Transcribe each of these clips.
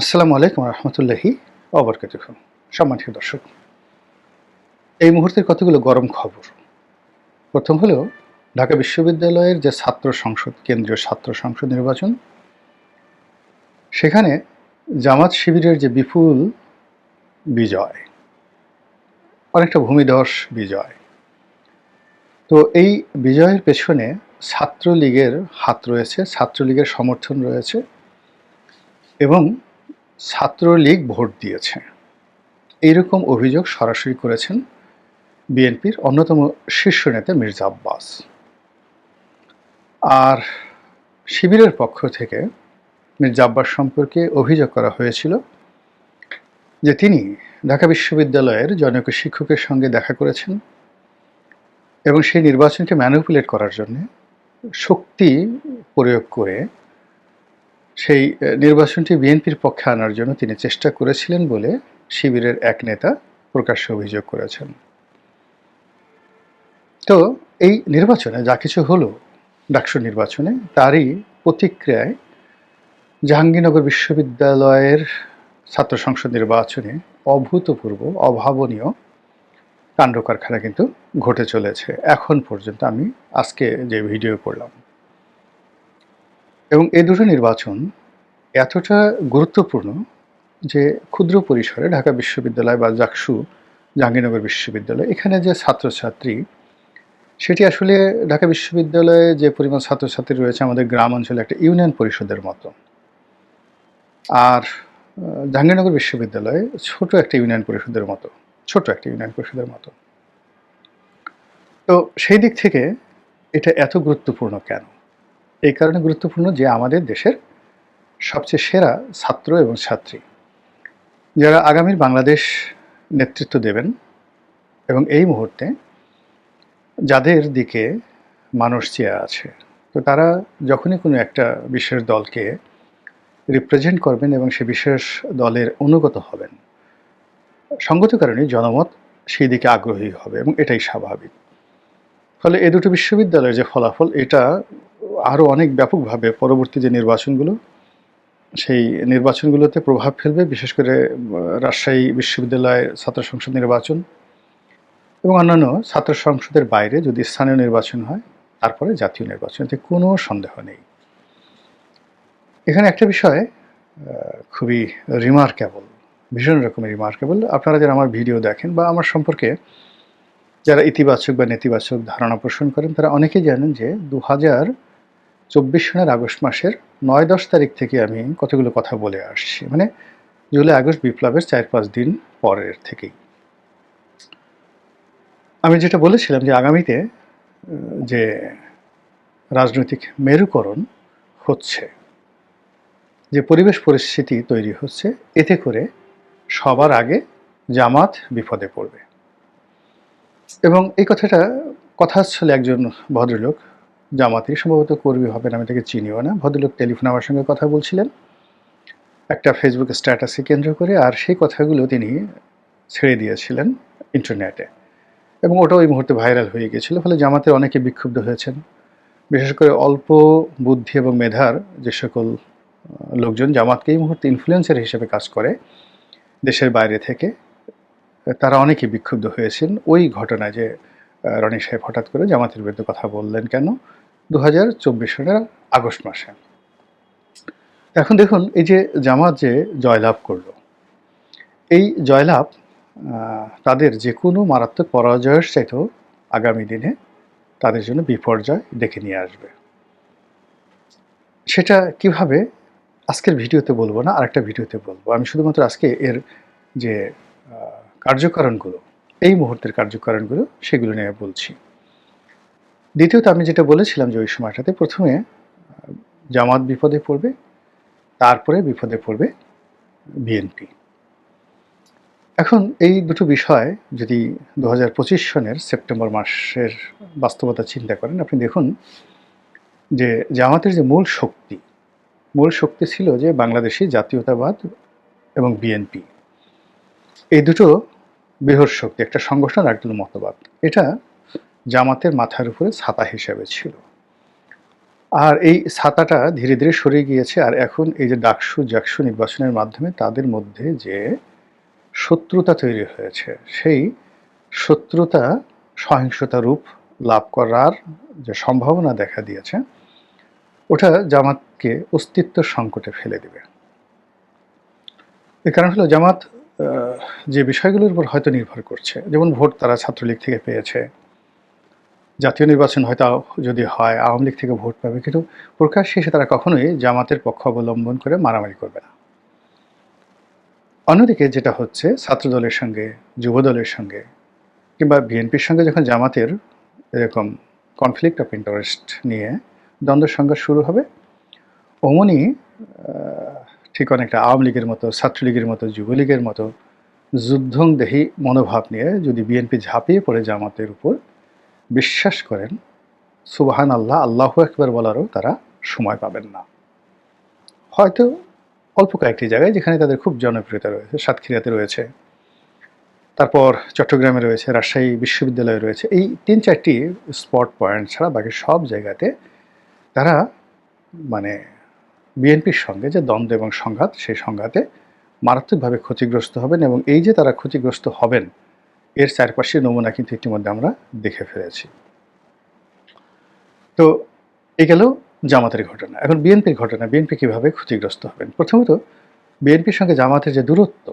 আসসালামু আলাইকুম রহমতুল্লাহি অবরকাত সম্মানিত দর্শক, এই মুহূর্তের কতগুলো গরম খবর? প্রথম হলো, ঢাকা বিশ্ববিদ্যালয়ের যে ছাত্র সংসদ, কেন্দ্রীয় ছাত্র সংসদ নির্বাচন, সেখানে জামাত শিবিরের যে বিপুল বিজয়, অনেকটা ভূমিধস বিজয়। তো এই বিজয়ের পেছনে ছাত্রলীগের হাত রয়েছে, ছাত্রলীগের সমর্থন রয়েছে এবং ছাত্রলীগ ভোট দিয়েছে। এইরকম অভিযোগ সরাসরি করেছেন বিএনপির অন্যতম শীর্ষ নেতা মির্জা আব্বাস। আর শিবিরের পক্ষ থেকে মির্জা আব্বাস সম্পর্কে অভিযোগ করা হয়েছিল যে তিনি ঢাকা বিশ্ববিদ্যালয়ের জনক শিক্ষকের সঙ্গে দেখা করেছেন এবং সেই নির্বাচনকে ম্যানিপুলেট করার জন্য শক্তি প্রয়োগ করে সেই নির্বাচনটি বিএনপির পক্ষে আনার জন্য তিনি চেষ্টা করেছিলেন বলে শিবিরের এক নেতা প্রকাশ্যে অভিযোগ করেছেন। তো এই নির্বাচনে যা কিছু হলো ডাকসু নির্বাচনে, তারই প্রতিক্রিয়ায় জাহাঙ্গীরনগর বিশ্ববিদ্যালয়ের ছাত্র সংসদ নির্বাচনে অভূতপূর্ব, অভাবনীয় কাণ্ড কারখানা কিন্তু ঘটে চলেছে। এখন পর্যন্ত আমি আজকে যে ভিডিও করলাম এবং এই দুটো নির্বাচন এতটা গুরুত্বপূর্ণ যে ক্ষুদ্র পরিসরে ঢাকা বিশ্ববিদ্যালয় বা জাকসু জাহাঙ্গীরনগর বিশ্ববিদ্যালয়, এখানে যে ছাত্রছাত্রী, সেটি আসলে ঢাকা বিশ্ববিদ্যালয়ে যে পরিমাণ ছাত্রছাত্রী রয়েছে আমাদের গ্রাম অঞ্চলে একটা ইউনিয়ন পরিষদের মতো। আর জাহাঙ্গীরনগর বিশ্ববিদ্যালয়ে ছোট একটা ইউনিয়ন পরিষদের মতো, ছোট একটা ইউনিয়ন পরিষদের মতো। তো সেই দিক থেকে এটা এত গুরুত্বপূর্ণ কেন? এই কারণে গুরুত্বপূর্ণ যে আমাদের দেশের সবচেয়ে সেরা ছাত্র এবং ছাত্রী। যারা আগামীর বাংলাদেশ নেতৃত্ব দেবেন এবং এই মুহূর্তে যাদের দিকে মানুষ চেয়ে আছে, তো তারা যখনই কোনো একটা বিশেষ দলকে রিপ্রেজেন্ট করবেন এবং সে বিশেষ দলের অনুগত হবেন, সঙ্গত কারণে জনমত সেই দিকে আগ্রহী হবে এবং এটাই স্বাভাবিক। ফলে এ দুটো বিশ্ববিদ্যালয়ের যে ফলাফল, এটা আরও অনেক ব্যাপকভাবে পরবর্তী যে নির্বাচনগুলো, সেই নির্বাচনগুলোতে প্রভাব ফেলবে, বিশেষ করে রাজশাহী বিশ্ববিদ্যালয়ের ছাত্র সংসদ নির্বাচন এবং অন্যান্য ছাত্র সংসদের বাইরে যদি স্থানীয় নির্বাচন হয়, তারপরে জাতীয় নির্বাচন, এতে কোনো সন্দেহ নেই। এখানে একটা বিষয় খুবই রিমার্কেবল ভীষণ রকমের রিমার্কেবল আপনারা যারা আমার ভিডিও দেখেন বা আমার সম্পর্কে যারা ইতিবাচক বা নেতিবাচক ধারণা পোষণ করেন, তারা অনেকেই জানেন যে দু হাজার চব্বিশ সনের আগস্ট মাসের নয় দশ তারিখ থেকে আমি কতগুলো কথা বলে আসছি। মানে জুলাই, আগস্ট বিপ্লবের চার পাঁচ দিন পরের থেকেই। আমি যেটা বলেছিলাম যে আগামীতে যে রাজনৈতিক মেরুকরণ হচ্ছে, যে পরিবেশ পরিস্থিতি তৈরি হচ্ছে, এতে করে সবার আগে জামাত বিপদে পড়বে। এবং এই কথাটা কথা ছিল একজন ভদ্রলোক জামাতি, সম্ভবত কর্মী হবেন, আমি তাকে চিনিও না। ভদ্রলোক টেলিফোন আমার সঙ্গে কথা বলছিলেন। একটা ফেসবুক স্ট্যাটাসে কেন্দ্র করে, আর সেই কথাগুলো তিনি ছেড়ে দিয়েছিলেন ইন্টারনেটে এবং ওটা ওই মুহূর্তে ভাইরাল হয়ে গিয়েছিল ফলে জামাতের অনেকে বিক্ষুব্ধ হয়েছেন। বিশেষ করে অল্প বুদ্ধি এবং মেধার যে সকল লোকজন জামাতকে এই মুহূর্তে ইনফ্লুয়েন্সার হিসেবে কাজ করে দেশের বাইরে থেকে, তারা অনেকে বিক্ষুব্ধ হয়েছেন। ওই ঘটনায় যে রনি সাহেব হঠাৎ করে জামাতের বিরুদ্ধে কথা বললেন কেন? দু হাজার চব্বিশ সালের আগস্ট মাসে। এখন দেখুন, এই যে জামাত যে জয়লাভ করল, এই জয়লাভ তাদের যে কোনো মারাত্মক পরাজয়ের চাইতেও আগামী দিনে তাদের জন্য বিপর্যয় ডেকে নিয়ে আসবে। সেটা কীভাবে, আজকের ভিডিওতে বলব না, আরেকটা ভিডিওতে বলব। আমি শুধুমাত্র আজকে এর যে কার্যকারণগুলো, এই মুহূর্তের কার্যকারণগুলো সেগুলো নিয়ে বলছি। দ্বিতীয়ত আমি যেটা বলেছিলাম যে ওই সময়টাতে প্রথমে জামাত বিপদে পড়বে, তারপরে বিপদে পড়বে বিএনপি। এখন এই দুটো বিষয় যদি দু হাজার পঁচিশ সনের সেপ্টেম্বর মাসের বাস্তবতা চিন্তা করেন, আপনি দেখুন যে জামাতের যে মূল শক্তি মূল শক্তি ছিল যে বাংলাদেশি জাতীয়তাবাদ এবং বিএনপি। এই দুটো বৃহৎ শক্তি, একটা সংগঠন আর একটা মতবাদ। এটা জামাতের মাথার উপরে ছাতা হিসেবে ছিল। আর এই ছাতাটা ধীরে ধীরে সরে গিয়েছে আর এখন এই যে ডাকসু, জাকসু নির্বাচনের মাধ্যমে তাদের মধ্যে যে শত্রুতা তৈরি হয়েছে, সেই শত্রুতা, সহিংসতা রূপ লাভ করার যে সম্ভাবনা দেখা দিয়েছে, ওটা জামাতকে অস্তিত্ব সংকটে ফেলে দিবে। এর কারণ হলো জামাত যে বিষয়গুলোর উপর হয়তো নির্ভর করছে, যেমন ভোট তারা ছাত্রলীগ থেকে পেয়েছে জাতীয় নির্বাচন হয়তো যদি হয়, আওয়ামী লীগ থেকে ভোট পাবে, কিন্তু প্রকাশ শেষে তারা কখনোই জামাতের পক্ষ অবলম্বন করে মারামারি করবে না। অন্যদিকে যেটা হচ্ছে, ছাত্রদলের সঙ্গে, যুবদলের সঙ্গে, কিংবা বিএনপির সঙ্গে যখন জামাতের এরকম কনফ্লিক্ট অফ ইন্টারেস্ট নিয়ে দ্বন্দ্ব সংঘর্ষ শুরু হবে, অমনি ঠিক অনেকটা আওয়ামী লীগের মতো, ছাত্রলীগের মতো, যুবলীগের মতো যুদ্ধংদেহী মনোভাব নিয়ে যদি বিএনপি ঝাঁপিয়ে পড়ে জামাতের উপর বিশ্বাস করেন সুবাহান আল্লাহ আল্লাহ একবার বলারও তারা সময় পাবেন না। হয়তো অল্প কয়েকটি জায়গায় যেখানে তাদের খুব জনপ্রিয়তা রয়েছে, সাতক্ষীরাতে রয়েছে, তারপর চট্টগ্রামে রয়েছে, রাজশাহী বিশ্ববিদ্যালয়ে রয়েছে, এই তিন চারটি স্পট পয়েন্ট ছাড়া বাকি সব জায়গাতে তারা মানে বিএনপির সঙ্গে যে দ্বন্দ্ব এবং সংঘাত, সেই সংঘাতে মারাত্মকভাবে ক্ষতিগ্রস্ত হবেন এবং এই যে তারা ক্ষতিগ্রস্ত হবেন এর চারপাশে নমুনা কিন্তু ইতিমধ্যে আমরা দেখে ফেলেছি। তো এ গেল জামাতের ঘটনা। এখন বিএনপির ঘটনা, বিএনপি কীভাবে ক্ষতিগ্রস্ত হবেন? প্রথমত, বিএনপির সঙ্গে জামাতের যে দূরত্ব,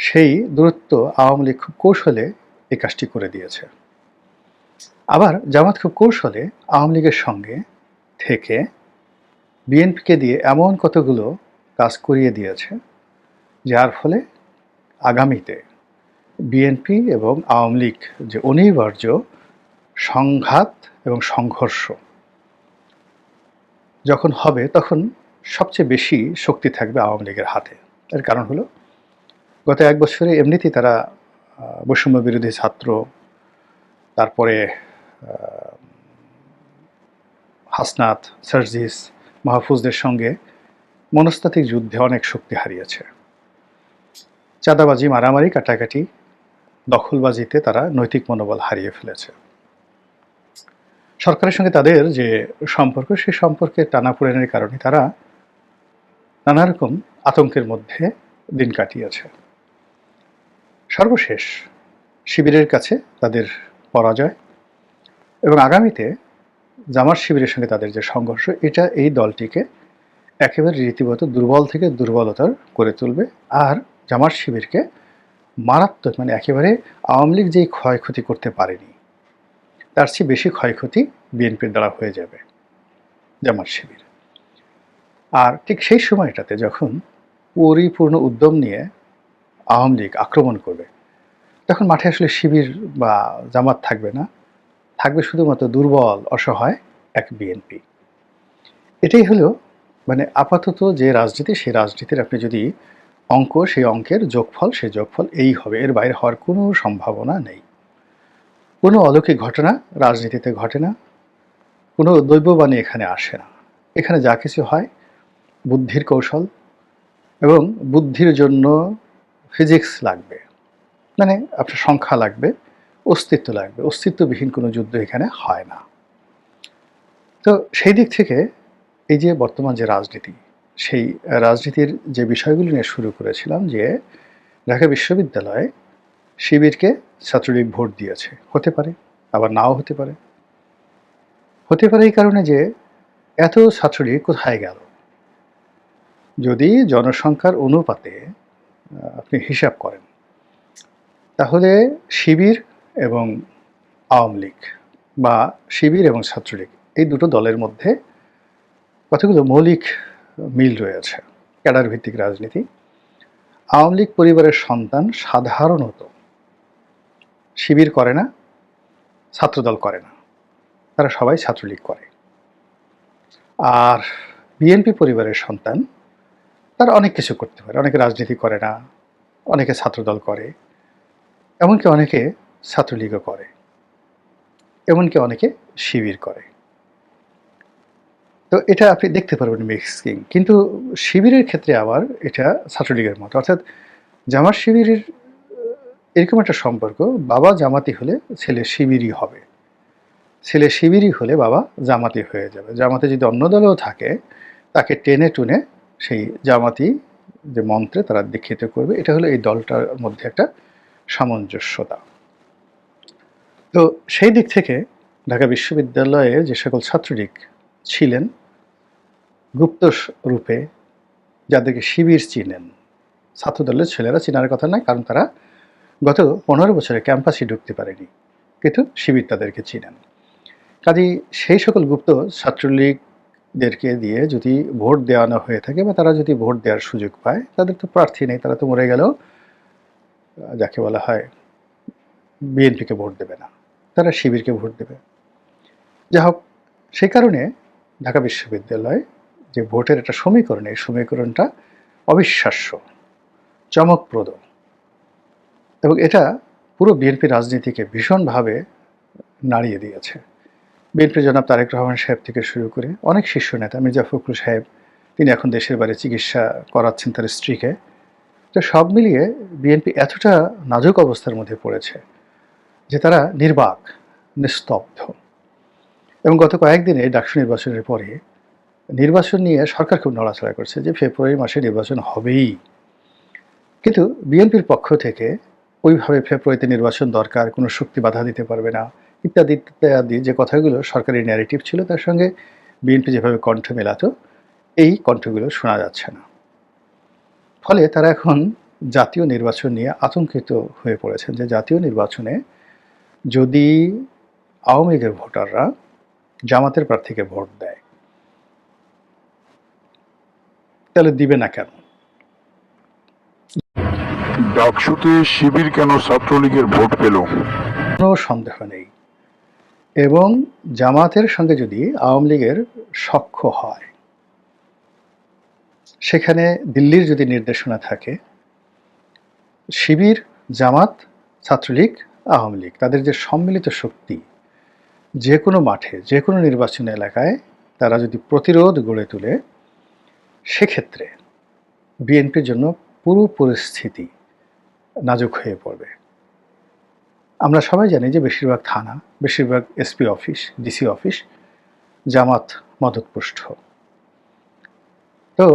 সেই দূরত্ব আওয়ামী লীগ খুব কৌশলে এই কাজটি করে দিয়েছে। আবার জামাত খুব কৌশলে আওয়ামী লীগের সঙ্গে থেকে বিএনপিকে দিয়ে এমন কতগুলো কাজ করিয়ে দিয়েছে, যার ফলে আগামীতে বিএনপি এবং আওয়ামী লীগ যে অনিবার্য সংঘাত এবং সংঘর্ষ যখন হবে, তখন সবচেয়ে বেশি শক্তি থাকবে আওয়ামী লীগের হাতে। এর কারণ হলো, গত এক বছরে এমনিতেই তারা বৈষম্য বিরোধী ছাত্র, তারপরে হাসনাত, সার্জিস, মাহফুজদের সঙ্গে মনস্তাত্ত্বিক যুদ্ধে অনেক শক্তি হারিয়েছে। চাঁদাবাজি, মারামারি, কাটাকাটি দখলবাজিতে তারা নৈতিক মনোবল হারিয়ে ফেলেছে। সরকারের সঙ্গে তাদের যে সম্পর্ক, সেই সম্পর্কে টানাপোড়েনের কারণে তারা নানা রকম আতঙ্কের মধ্যে দিন কাটিয়েছে। সর্বশেষ শিবিরের কাছে তাদের পরাজয় এবং আগামীতে জামার শিবিরের সঙ্গে তাদের যে সংঘর্ষ, এটা এই দলটিকে একেবারে রীতিমতো দুর্বল থেকে দুর্বলতার করে তুলবে। আর জামার শিবিরকে মারাত্মক মানে একেবারে আওয়ামী লীগ যেই ক্ষয়ক্ষতি করতে পারেনি, তার চেয়ে বেশি ক্ষয়ক্ষতি বিএনপির দ্বারা হয়ে যাবে জামাত শিবির। আর ঠিক সেই সময়টাতে যখন পরিপূর্ণ উদ্যম নিয়ে আওয়ামী লীগ আক্রমণ করবে, তখন মাঠে আসলে শিবির বা জামাত থাকবে না, থাকবে শুধুমাত্র দুর্বল, অসহায় এক বিএনপি। এটাই হলো মানে আপাতত যে রাজনীতি, সেই রাজনীতির আপনি যদি অঙ্ক, সেই অঙ্কের যোগফল, সেই যোগফল এই হবে। এর বাইরে হওয়ার কোনো সম্ভাবনা নেই। কোনো অলৌকিক ঘটনা রাজনীতিতে ঘটে না। কোনো দৈববাণী এখানে আসে না। এখানে যা কিছু হয়, বুদ্ধির কৌশল এবং বুদ্ধির জন্য ফিজিক্স লাগবে। মানে আপনার সংখ্যা লাগবে, অস্তিত্ব লাগবে। অস্তিত্ববিহীন কোনো যুদ্ধ এখানে হয় না। তো সেই দিক থেকে এই যে বর্তমান যে রাজনীতি সেই রাজনীতির যে বিষয়গুলি নিয়ে শুরু করেছিলাম যে ঢাকা বিশ্ববিদ্যালয়ে শিবিরকে ছাত্রলীগ ভোট দিয়েছে। হতে পারে, আবার নাও হতে পারে। হতে পারে এই কারণে যে এত ছাত্রলীগ কোথায় গেল? যদি জনসংখ্যার অনুপাতে আপনি হিসাব করেন, তাহলে শিবির এবং আওয়ামী লীগ বা শিবির এবং ছাত্রলীগ এই দুটো দলের মধ্যে কতগুলো মৌলিক মিল রয়েছে। ক্যাডার ভিত্তিক রাজনীতি। আওয়ামী লীগ পরিবারের সন্তান সাধারণত শিবির করে না, ছাত্রদল করে না। তারা সবাই ছাত্রলীগ করে। আর বিএনপি পরিবারের সন্তান, তারা অনেক কিছু করতে পারে। অনেকে রাজনীতি করে না, অনেকে ছাত্রদল করে। এমনকি অনেকে ছাত্রলীগও করে। এমনকি অনেকে শিবির করে। তো এটা আপনি দেখতে পারবেন মিক্সিং কিন্তু শিবিরের ক্ষেত্রে আবার এটা ছাত্রলীগের মতো। অর্থাৎ জামাত শিবিরের এরকম একটা সম্পর্ক, বাবা জামাতি হলে ছেলে শিবিরই হবে। ছেলে শিবিরই হলে বাবা জামাতি হয়ে যাবে। জামাতে যদি অন্য দলেও থাকে, তাকে টেনে টুনে সেই জামাতি যে মন্ত্রে তারা দীক্ষিত করবে, এটা হলো এই দলটার মধ্যে একটা সামঞ্জস্যতা। তো সেই দিক থেকে ঢাকা বিশ্ববিদ্যালয়ে যে সকল ছাত্রলীগ ছিলেন গুপ্ত রূপে, যাদেরকে শিবির চিনেন। ছাত্রদলের ছেলেরা চিনার কথা নয়, কারণ তারা গত পনেরো বছরে ক্যাম্পাসে ঢুকতে পারেনি, কিন্তু শিবির তাদেরকে চিনেন। কাজেই সেই সকল গুপ্ত ছাত্রলীগদেরকে দিয়ে যদি ভোট দেওয়ানো হয়ে থাকে বা তারা যদি ভোট দেওয়ার সুযোগ পায়, তাদের তো প্রার্থী নেই, তারা তো মরে গেলেও, যাকে বলা হয়, বিএনপিকে ভোট দেবে না, তারা শিবিরকে ভোট দেবে। যা হোক সেই কারণে ঢাকা বিশ্ববিদ্যালয় যে ভোটের একটা সমীকরণ, এই সমীকরণটা অবিশ্বাস্য, চমকপ্রদ। এবং এটা পুরো বিএনপি রাজনীতিকে ভীষণভাবে নাড়িয়ে দিয়েছে। বিএনপি জনাব তারেক রহমান সাহেব থেকে শুরু করে অনেক শীর্ষ নেতা, মির্জা ফখরুল সাহেব, তিনি এখন দেশের বাইরে চিকিৎসা করাচ্ছেন তার স্ত্রীকে। তো সব মিলিয়ে বিএনপি এতটা নাজুক অবস্থার মধ্যে পড়েছে যে তারা নির্বাক, নিস্তব্ধ। এবং গত কয়েকদিনে ডাকসু নির্বাচনের পরে নির্বাচন নিয়ে সরকার খুব নড়াচড়া করছে যে ফেব্রুয়ারি মাসে নির্বাচন হবেই। কিন্তু বিএনপির পক্ষ থেকে ওইভাবে ফেব্রুয়ারিতে নির্বাচন দরকার, কোনো শক্তি বাধা দিতে পারবে না ইত্যাদি ইত্যাদি যে কথাগুলো সরকারি ন্যারেটিভ ছিল তার সঙ্গে বিএনপি যেভাবে কণ্ঠ মেলাত, এই কণ্ঠগুলো শোনা যাচ্ছে না। ফলে তারা এখন জাতীয় নির্বাচন নিয়ে আতঙ্কিত হয়ে পড়েছেন যে জাতীয় নির্বাচনে যদি আওয়ামী লীগের ভোটাররা জামাতের প্রার্থীকে ভোট দেয়। তাহলে দিবে না কেন? ডাকসুতে শিবির কেন ছাত্রলীগের ভোট পেল? কোনো সন্দেহ নেই। এবং জামাতের সঙ্গে যদি আওয়ামী লীগের সখ্য হয় সেখানে দিল্লির যদি নির্দেশনা থাকে শিবির জামাত ছাত্রলীগ আওয়ামী লীগ তাদের যে সম্মিলিত শক্তি যে কোনো মাঠে যে কোনো নির্বাচনী এলাকায় তারা যদি প্রতিরোধ গড়ে তোলে, সেক্ষেত্রে বিএনপির জন্য পুরো পরিস্থিতি নাজুক হয়ে পড়বে। আমরা সবাই জানি যে বেশিরভাগ থানা, বেশিরভাগ SP office, DC office Jamaat মদতপুষ্ট। তো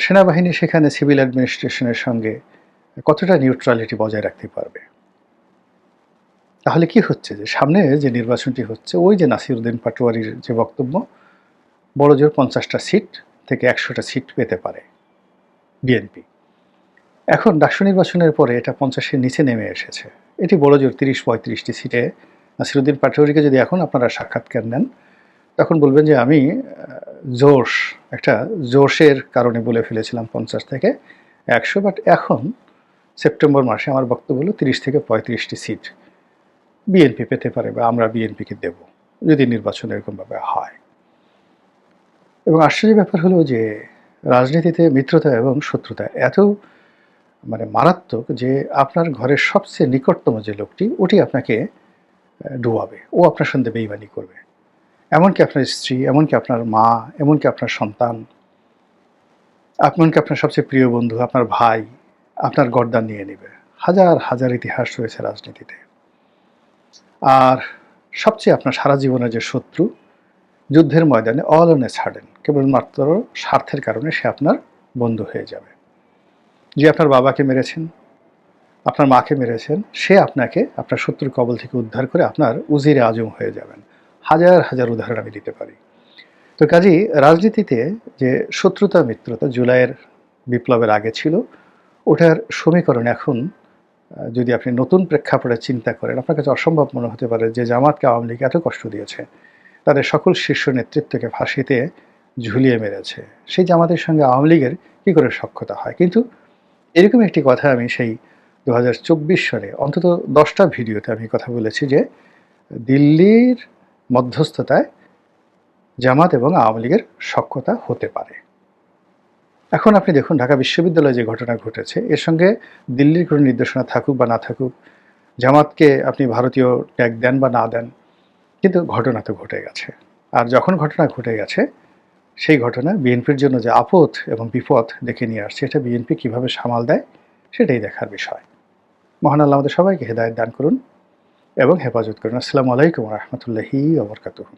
সেনাবাহিনী সেখানে সিভিল অ্যাডমিনিস্ট্রেশনের সঙ্গে কতটা নিউট্রালিটি বজায় রাখতে পারবে? তাহলে কি হচ্ছে যে সামনে যে নির্বাচনটি হচ্ছে, ওই যে নাসিরুদ্দিন পাটোয়ারির যে বক্তব্য বড় জোর পঞ্চাশটা সিট থেকে একশোটা সিট পেতে পারে বিএনপি। এখন ডাকসু নির্বাচনের পরে এটা পঞ্চাশের নিচে নেমে এসেছে। এটি বড় জোর তিরিশ পঁয়ত্রিশটি সিটে নাসিরুদ্দিন পাটোয়ারিকে যদি এখন আপনারা সাক্ষাৎকার নেন, তখন বলবেন যে আমি জোশ, একটা জোশের কারণে বলে ফেলেছিলাম পঞ্চাশ থেকে একশো, বাট এখন সেপ্টেম্বর মাসে আমার বক্তব্য হলো তিরিশ থেকে পঁয়ত্রিশটি সিট। বিএনপি পেতে পারে বা আমরা বিএনপিকে দেব, যদি নির্বাচন এরকমভাবে হয়। এবং আশ্চর্য ব্যাপার হলো যে, রাজনীতিতে মিত্রতা এবং শত্রুতা এত মানে মারাত্মক যে, আপনার ঘরের সবচেয়ে নিকটতম যে লোকটি, ওটি আপনাকে ডুবাবে। ও আপনার সঙ্গে বেইমানি করবে। এমনকি আপনার স্ত্রী, এমনকি আপনার মা, এমনকি আপনার সন্তান, এমনকি আপনার সবচেয়ে প্রিয় বন্ধু, আপনার ভাই, আপনার গর্দান নিয়ে নেবে। হাজার হাজার ইতিহাস রয়েছে রাজনীতিতে। আর সবচেয়ে আপনার সারা জীবনের যে শত্রু যুদ্ধের ময়দানে অল অন ছাড়েন কেবলমাত্র স্বার্থের কারণে সে আপনার বন্ধু হয়ে যাবে। যে আপনার বাবাকে মেরেছেন, আপনার মাকে মেরেছেন, সে আপনাকে, আপনার শত্রুর কবল থেকে উদ্ধার করে আপনার উজিরে আজম হয়ে যাবেন। হাজার হাজার উদাহরণ আমি দিতে পারি। তো কাজেই রাজনীতিতে যে শত্রুতা মিত্রতা জুলাইয়ের বিপ্লবের আগে ছিল, ওটার সমীকরণ এখন যদি আপনি নতুন প্রেক্ষাপটে চিন্তা করেন, আপনার কাছে অসম্ভব মনে হতে পারে যে জামাতকে আওয়ামী লীগ এত কষ্ট দিয়েছে। তাদের সকল শীর্ষ নেতৃত্বকে ফাঁসিতে ঝুলিয়ে মেরেছে। সেই জামাতের সঙ্গে আওয়ামী লীগের কী করে সক্ষতা হয়? কিন্তু এরকম একটি কথা আমি সেই দু হাজার চব্বিশ সালে অন্তত দশটা ভিডিওতে আমি কথা বলেছি যে দিল্লির মধ্যস্থতায় জামাত এবং আওয়ামী লীগের সক্ষতা হতে পারে। এখন আপনি দেখুন, ঢাকা বিশ্ববিদ্যালয়ে যে ঘটনা ঘটেছে, এর সঙ্গে দিল্লির কোনো নির্দেশনা থাকুক বা না থাকুক, জামাতকে আপনি ভারতীয় ট্যাগ দেন বা না দেন, কিন্তু ঘটনা তো ঘটে গেছে। আর যখন ঘটনা ঘটে গেছে, সেই ঘটনা বিএনপির জন্য যে আপদ এবং বিপদ দেখে নিয়ে আসছে, এটা বিএনপি কীভাবে সামাল দেয়, সেটাই দেখার বিষয়। মহান আল্লাহ আমাদের সবাইকে হেদায়ত দান করুন এবং হেফাজত করুন। আসসালামু আলাইকুম রহমতুল্লাহি ওবরকাতুহ